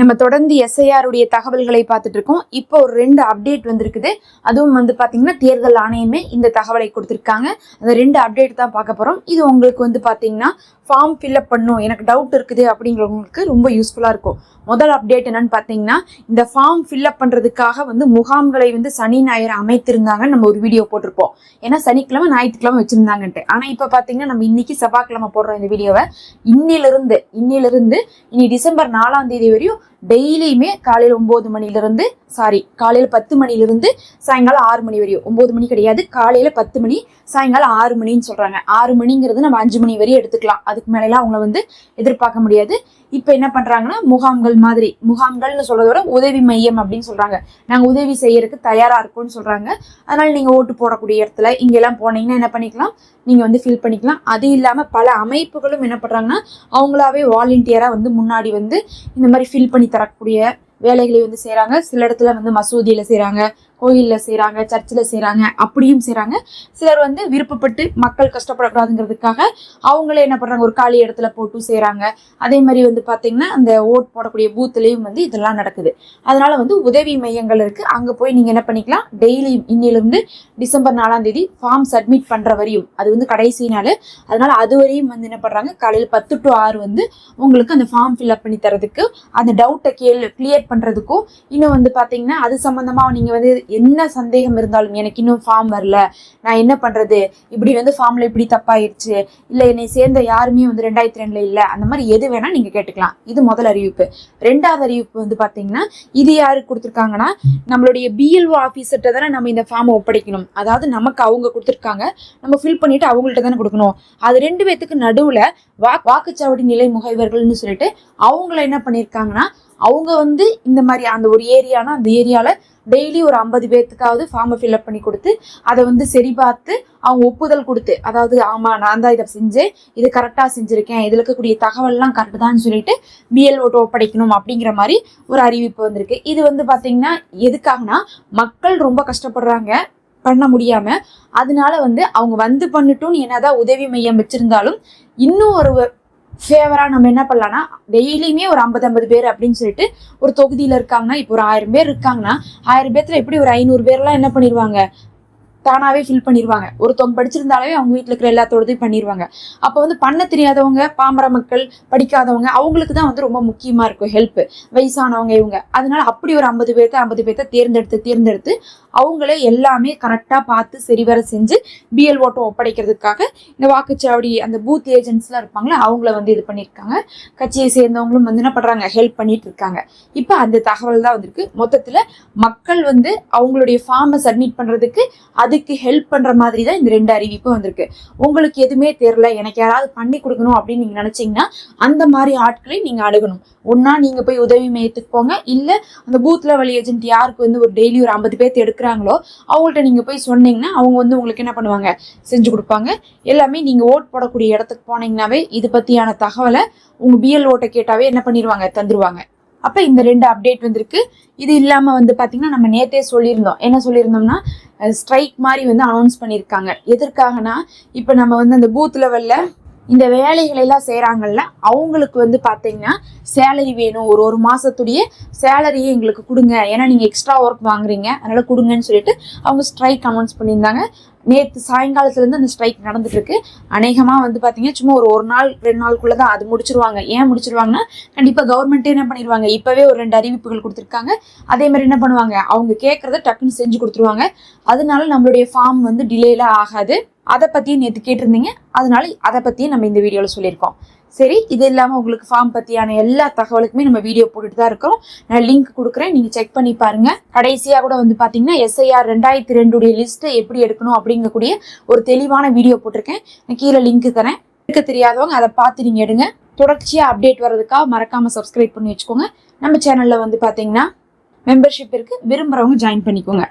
நம்ம தொடர்ந்து எஸ்ஐஆருடைய தகவல்களை பார்த்துட்டு இருக்கோம் இப்போ ஒரு ரெண்டு அப்டேட் வந்திருக்குது. அதுவும் வந்து பார்த்தீங்கன்னா தேர்தல் ஆணையமே இந்த தகவலை கொடுத்துருக்காங்க. அந்த ரெண்டு அப்டேட் தான் பார்க்க போகிறோம் இது உங்களுக்கு வந்து பார்த்தீங்கன்னா ஃபார்ம் ஃபில்அப் பண்ணும். எனக்கு டவுட் இருக்குது அப்படிங்கிறவங்களுக்கு ரொம்ப யூஸ்ஃபுல்லாக இருக்கும். முதல் அப்டேட் என்னன்னு பார்த்தீங்கன்னா இந்த ஃபார்ம் ஃபில்அப் பண்ணுறதுக்காக வந்து முகாம்களை வந்து சனி ஞாயிறு அமைத்திருந்தாங்க நம்ம ஒரு வீடியோ போட்டிருப்போம். ஏன்னா சனிக்கிழமை ஞாயிற்றுக்கிழமை வச்சுருந்தாங்கன்ட்டு. ஆனால் இப்போ பார்த்தீங்கன்னா நம்ம இன்னைக்கு செவ்வாய்க்கிழமை போடுறோம் இந்த வீடியோவை இன்னிலிருந்து இன்னிலிருந்து இனி டிசம்பர் நாலாம் தேதி வரையும் டெய்லியுமே காலையில் ஒம்பது மணிலிருந்து சாரி காலையில் பத்து மணிலிருந்து சாயங்காலம் ஆறு மணி வரையும். ஒம்பது மணி கிடையாது காலையில் பத்து மணி சாயங்காலம் ஆறு மணின்னு சொல்கிறாங்க ஆறு மணிங்கிறது நம்ம அஞ்சு மணி வரையும் எடுத்துக்கலாம். அதுக்கு மேலேலாம் அவங்கள வந்து எதிர்பார்க்க முடியாது. இப்போ என்ன பண்ணுறாங்கன்னா முகாம்கள் மாதிரி. முகாம்கள்னு சொல்கிறத விட உதவி மையம் அப்படின்னு சொல்கிறாங்க நாங்கள் உதவி செய்யறதுக்கு தயாராக இருக்கோம்னு சொல்கிறாங்க அதனால் நீங்கள் ஓட்டு போடக்கூடிய இடத்துல இங்கெல்லாம் போனீங்கன்னா என்ன பண்ணிக்கலாம்? நீங்கள் வந்து ஃபில் பண்ணிக்கலாம். அது இல்லாமல் பல அமைப்புகளும் என்ன பண்ணுறாங்கன்னா அவங்களாவே வாலண்டியராக வந்து முன்னாடி வந்து இந்த மாதிரி ஃபில் பண்ணி தரக்கூடிய வேலைகளை வந்து செய்கிறாங்க சில இடத்துல வந்து மசூதியில் செய்கிறாங்க கோயிலில் செய்கிறாங்க சர்ச்சில் செய்கிறாங்க அப்படியும் செய்கிறாங்க சிலர் வந்து விருப்பப்பட்டு மக்கள் கஷ்டப்படக்கூடாதுங்கிறதுக்காக அவங்களே என்ன பண்ணுறாங்க ஒரு காலி இடத்துல போட்டு செய்கிறாங்க அதே மாதிரி வந்து பார்த்திங்கன்னா அந்த ஓட் போடக்கூடிய பூத்துலேயும் வந்து இதெல்லாம் நடக்குது. அதனால் வந்து உதவி மையங்கள் இருக்குது அங்கே போய் நீங்கள் என்ன பண்ணிக்கலாம் டெய்லி இன்னிலிருந்து டிசம்பர் நாலாம் தேதி ஃபார்ம் சப்மிட் பண்ணுற வரையும் அது வந்து கடைசி நாள். அதனால் அது வரையும் வந்து என்ன பண்ணுறாங்க காலையில் பத்து டு ஆறு வந்து உங்களுக்கு அந்த ஃபார்ம் ஃபில்அப் பண்ணி தரதுக்கு அந்த டவுட்டை கேள் கிளியர் பண்ணுறதுக்கும் இன்னும் வந்து பார்த்தீங்கன்னா அது சம்மந்தமாக நீங்கள் வந்து என்ன சந்தேகம் இருந்தாலும் எனக்கு இன்னும் ஃபார்ம் வரல. நான் என்ன பண்ணுறது இப்படி வந்து ஃபார்மில் இப்படி தப்பாயிருச்சு. இல்லை என்னை சேர்ந்த யாருமே வந்து ரெண்டாயிரத்தி ரெண்டில் இல்லை. அந்த மாதிரி எது வேணால் நீங்கள் கேட்டுக்கலாம். இது முதல் அறிவிப்பு. ரெண்டாவது அறிவிப்பு வந்து பார்த்தீங்கன்னா இது யாருக்கு கொடுத்துருக்காங்கன்னா நம்மளுடைய பிஎல்ஓ ஆஃபீஸர்கிட்ட தானே நம்ம இந்த ஃபார்மை ஒப்படைக்கணும். அதாவது நமக்கு அவங்க கொடுத்துருக்காங்க. நம்ம ஃபில் பண்ணிட்டு அவங்கள்ட்ட தானே கொடுக்கணும். அது ரெண்டு பேத்துக்கு நடுவில் வா வாக்குச்சாவடி நிலை முகைவர்கள்னு சொல்லிட்டு அவங்கள என்ன பண்ணியிருக்காங்கன்னா அவங்க வந்து இந்த மாதிரி அந்த ஒரு ஏரியானா அந்த ஏரியாவில் டெய்லி ஒரு ஐம்பது பேர்த்துக்காவது ஃபார்மை ஃபில்அப் பண்ணி கொடுத்து அதை வந்து சரி பார்த்து அவங்க ஒப்புதல் கொடுத்து அதாவது ஆமாம் நான் தான் இதை செஞ்சேன். இது கரெக்டாக செஞ்சுருக்கேன். இதில் இருக்கக்கூடிய தகவல்லாம் கரெக்டு தான் சொல்லிட்டு பிஎல் ஓட்டு ஒப்படைக்கணும். அப்படிங்கிற மாதிரி ஒரு அறிவிப்பு வந்திருக்கு. இது வந்து பார்த்தீங்கன்னா எதுக்காகனா மக்கள் ரொம்ப கஷ்டப்படுறாங்க பண்ண முடியாமல் அதனால வந்து அவங்க வந்து பண்ணட்டும் என்னதான் உதவி மையம் வச்சுருந்தாலும் இன்னும் ஒரு ஃபேவராக நம்ம என்ன பண்ணலாம்னா டெய்லியுமே ஒரு ஐம்பது ஐம்பது பேர் அப்படின்னு சொல்லிட்டு ஒரு தொகுதியில் இருக்காங்கன்னா இப்போ ஒரு ஆயிரம் பேர் இருக்காங்கன்னா ஆயிரம் பேர்த்துல எப்படி ஒரு ஐநூறு பேர்லாம் என்ன பண்ணிடுவாங்க தானாகவே ஃபில் பண்ணிடுவாங்க ஒருத்தவங்க படிச்சிருந்தாலே அவங்க வீட்டில் இருக்கிற எல்லாத்தோடதையும் பண்ணிடுவாங்க அப்போ வந்து பண்ண தெரியாதவங்க பாமர மக்கள் படிக்காதவங்க அவங்களுக்கு தான் வந்து ரொம்ப முக்கியமாக இருக்கும் ஹெல்ப் வயசானவங்க இவங்க. அதனால அப்படி ஒரு ஐம்பது பேர்த்த ஐம்பது பேர்த்த தேர்ந்தெடுத்து தேர்ந்தெடுத்து அவங்களே எல்லாமே கரெக்டாக பார்த்து சரிவர செஞ்சு பிஎல் ஓட்டோ ஒப்படைக்கிறதுக்காக இந்த வாக்குச்சாவடி அந்த பூத் ஏஜென்ட்ஸ்லாம் இருப்பாங்களே அவங்கள வந்து இது பண்ணியிருக்காங்க கட்சியை சேர்ந்தவங்களும் வந்து என்ன பண்ணுறாங்க ஹெல்ப் பண்ணிட்டு இருக்காங்க. இப்போ அந்த தகவல் தான் வந்திருக்கு. மொத்தத்தில் மக்கள் வந்து அவங்களுடைய ஃபார்மை சப்மிட் பண்ணுறதுக்கு அதுக்கு ஹெல்ப் பண்ணுற மாதிரி தான் இந்த ரெண்டு அறிவிப்பு வந்திருக்கு. உங்களுக்கு எதுவுமே தெரில எனக்கு யாராவது பண்ணி கொடுக்கணும் அப்படின்னு நீங்கள் நினச்சிங்கன்னா அந்த மாதிரி ஆட்களை நீங்கள் அணுகணும். ஒன்றா நீங்கள் போய் உதவி மையத்துக்கு போங்க. இல்லை அந்த பூத் லெவல் ஏஜென்ட் யாருக்கு வந்து ஒரு டெய்லி ஒரு ஐம்பது பேர்த்து எடுக்கிறாங்களோ அவங்கள்ட்ட நீங்கள் போய் சொன்னீங்கன்னா அவங்க வந்து உங்களுக்கு என்ன பண்ணுவாங்க? செஞ்சு கொடுப்பாங்க. எல்லாமே நீங்கள் ஓட் போடக்கூடிய இடத்துக்கு போனீங்கன்னாவே இது பற்றியான தகவலை உங்கள் பிஎல் ஓட்டை கேட்டாவே என்ன பண்ணிடுவாங்க தந்துருவாங்க. அப்போ இந்த ரெண்டு அப்டேட் வந்திருக்கு. இது இல்லாமல் வந்து பார்த்திங்கன்னா நம்ம நேத்தே சொல்லியிருந்தோம். என்ன சொல்லியிருந்தோம்னா ஸ்ட்ரைக் மாதிரி வந்து அனௌன்ஸ் பண்ணியிருக்காங்க. எதற்காகனா இப்போ நம்ம வந்து அந்த பூத் லெவலில் இந்த வேலைகளை எல்லாம் செய்கிறாங்கல்ல அவங்களுக்கு வந்து பார்த்தீங்கன்னா சேலரி வேணும். ஒரு ஒரு மாதத்துடைய சேலரியை எங்களுக்கு கொடுங்க. ஏன்னா நீங்கள் எக்ஸ்ட்ரா ஒர்க் வாங்குறீங்க. அதனால் கொடுங்கன்னு சொல்லிட்டு அவங்க ஸ்ட்ரைக் அனௌன்ஸ் பண்ணியிருந்தாங்க. நேற்று சாயங்காலத்துலேருந்து அந்த ஸ்ட்ரைக் நடந்துட்டுருக்கு. அநேகமாக வந்து பார்த்தீங்கன்னா சும்மா ஒரு ஒரு நாள் ரெண்டு நாளுக்குள்ளே தான் அது முடிச்சிருவாங்க. ஏன் முடிச்சிருவாங்கன்னா கண்டிப்பாக கவர்மெண்ட்டே என்ன பண்ணிடுவாங்க இப்போவே ஒரு ரெண்டு அறிவிப்புகள் கொடுத்துருக்காங்க. அதே மாதிரி என்ன பண்ணுவாங்க? அவங்க கேட்குறத டக்குன்னு செஞ்சு கொடுத்துருவாங்க. அதனால நம்மளுடைய ஃபார்ம் வந்து டிலேலாம் ஆகாது. அதை பற்றியும் நேற்று கேட்டிருந்தீங்க. அதனால அதை பற்றியும் நம்ம இந்த வீடியோவில் சொல்லியிருக்கோம். சரி இது இல்லாமல் உங்களுக்கு ஃபார்ம் பற்றியான எல்லா தகவலுக்குமே நம்ம வீடியோ போட்டுட்டு தான் இருக்கிறோம். நான் லிங்க் கொடுக்குறேன். நீங்கள் செக் பண்ணி பாருங்கள் கடைசியாக கூட வந்து பார்த்தீங்கன்னா எஸ்ஐஆர் ரெண்டாயிரத்தி ரெண்டுடைய லிஸ்ட்டை எப்படி எடுக்கணும் அப்படிங்கக்கூடிய ஒரு தெளிவான வீடியோ போட்டிருக்கேன். நான் கீழே லிங்க் தரேன். எடுக்க தெரியாதவங்க அதை பார்த்து நீங்கள் எடுங்க. தொடர்ச்சியாக அப்டேட் வர்றதுக்காக மறக்காமல் சப்ஸ்கிரைப் பண்ணி வச்சுக்கோங்க. நம்ம சேனலில் வந்து பார்த்தீங்கன்னா மெம்பர்ஷிப் இருக்குது விரும்புகிறவங்க ஜாயின் பண்ணிக்கோங்க.